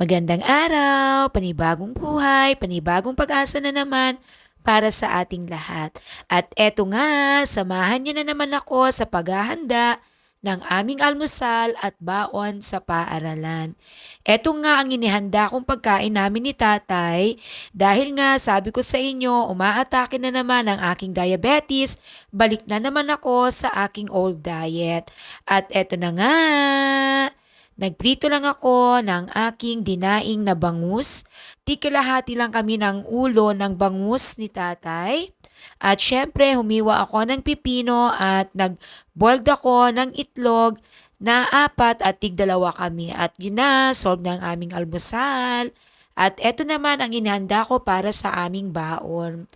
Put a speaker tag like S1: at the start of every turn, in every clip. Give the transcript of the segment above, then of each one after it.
S1: Magandang araw, panibagong buhay, panibagong pag-asa na naman para sa ating lahat. At eto nga, samahan niyo na naman ako sa paghahanda ng aming almusal at baon sa paaralan. Eto nga ang inihanda kong pagkain namin ni tatay dahil nga sabi ko sa inyo, umaatake na naman ang aking diabetes, balik na naman ako sa aking old diet. At eto na nga, Nagprito lang ako ng aking dinaing na bangus. Tikalahati lang kami ng ulo ng bangus ni tatay. At syempre, humiwa ako ng pipino at nag-boiled ako ng itlog na apat at tigdalawa kami. At yun na, solve na ang aming almusal. At eto naman ang inihanda ko para sa aming baon.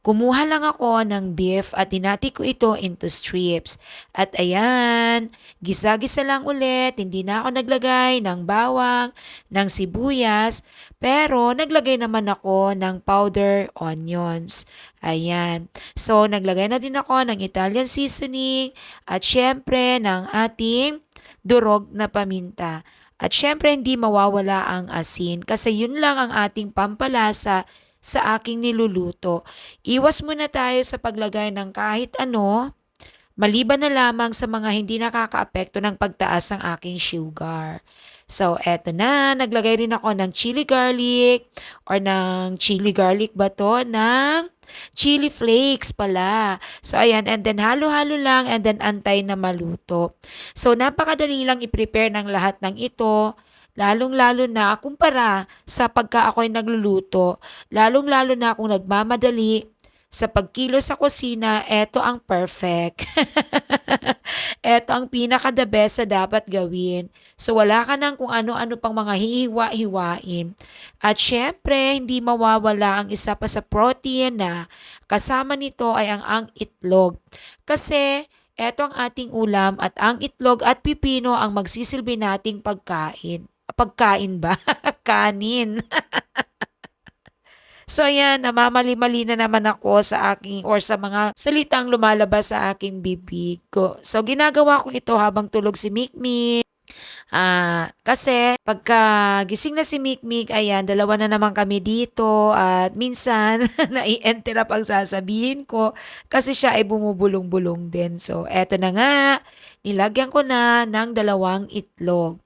S1: Kumuha lang ako ng beef at tinati ko ito into strips. At ayan, gisa-gisa lang ulit, hindi na ako naglagay ng bawang, ng sibuyas, pero naglagay naman ako ng powder onions. Ayan. So, naglagay na din ako ng Italian seasoning at syempre ng ating durog na paminta. At syempre hindi mawawala ang asin kasi yun lang ang ating pampalasa sa aking niluluto. Iwas muna tayo sa paglagay ng kahit ano, maliban na lamang sa mga hindi nakakaapekto ng pagtaas ng aking sugar. So, eto na, naglagay rin ako ng chili garlic or ng chili garlic ba to? Ng chili flakes pala. So, ayan, and then halo-halo lang and then antay na maluto. So, napakadali lang i-prepare ng lahat ng ito lalong-lalo na kumpara sa pagka ako'y nagluluto, lalong-lalo na kung nagmamadali sa pagkilo sa kusina, eto ang perfect. eto ang pinaka the best sa dapat gawin. So wala ka nang kung ano-ano pang mga hiwa-hiwain. At syempre, hindi mawawala ang isa pa sa protein na kasama nito ay ang ang itlog. Kasi eto ang ating ulam at ang itlog at pipino ang magsisilbi nating pagkain pagkain ba? Kanin. So ayan, namamali-mali na naman ako sa aking or sa mga salitang lumalabas sa aking bibig ko. So ginagawa ko ito habang tulog si Mikmik. Ah, kasi pagka gising na si Mikmik, ayan, dalawa na naman kami dito at minsan nai-interrupt ang sasabihin ko kasi siya ay bumubulong-bulong din. So eto na nga, nilagyan ko na ng dalawang itlog.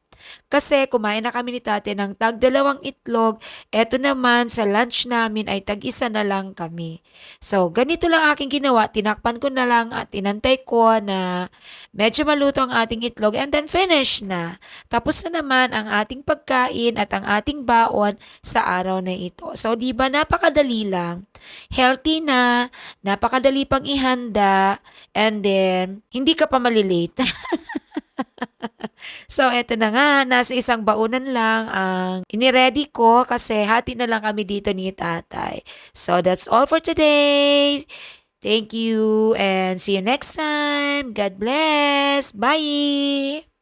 S1: Kasi kumain na kami ni tate ng tag dalawang itlog. Eto naman sa lunch namin ay tag isa na lang kami. So ganito lang aking ginawa. Tinakpan ko na lang at inantay ko na medyo maluto ang ating itlog and then finish na. Tapos na naman ang ating pagkain at ang ating baon sa araw na ito. So di ba napakadali lang. Healthy na, napakadali pang ihanda, and then hindi ka pa malilate. So, eto na nga, nasa isang baunan lang ang iniready ko kasi hati na lang kami dito ni tatay. So, that's all for today. Thank you and see you next time. God bless. Bye!